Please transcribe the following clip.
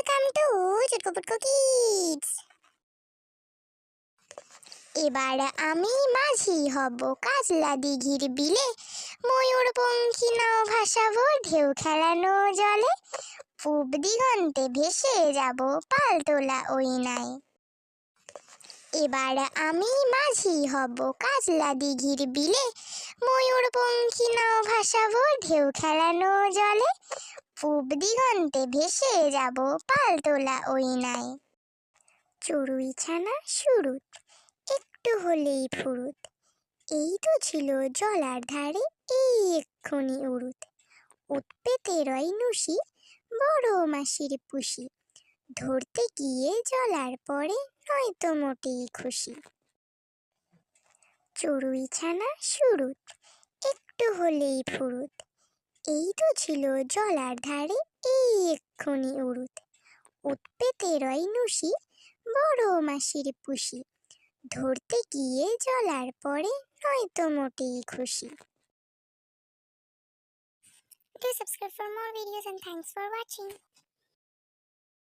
Welcome to চুটকুপুটকু kids এবার আমি মাঝি হব কাজলা দিঘির বিলে। ময়ূর পঙ্খী নাও ভাসাবো, ঢেউ খেলানো জলে। পূব দিগন্তে ভেসে যাব পাল তোলা ওই নাই এবার আমি মাঝি হব কাজলা দিঘির বিলে। ময়ূর পঙ্খী নাও ভাসাবো, ঢেউ খেলানো জলে। পূব দিগন্তে ভেসে যাব পালতোলা ওই নাই চড়ুই ছানা সুরুত, একটু হলেই ফুরুত। এই তো ছিল জলার ধারে এই এক্ষুনি উড়ুত উৎপেতে রয় নুষি বড় মাসির পুষি। ধরতে গিয়ে জলার পরে নয়তো মোটেই খুশি। চড়ুই ছানা সুরুত, একটু হলেই ফুরুত। এই তো ছিল জলার ধারে এই এক্ষুনি উড়ুত। উৎপেতে রয় নুষি বড় মাসির পুষি। ধরতে গিয়ে জলার পরে নয়তো মোটেই খুশি। Do subscribe for more videos and thanks for watching.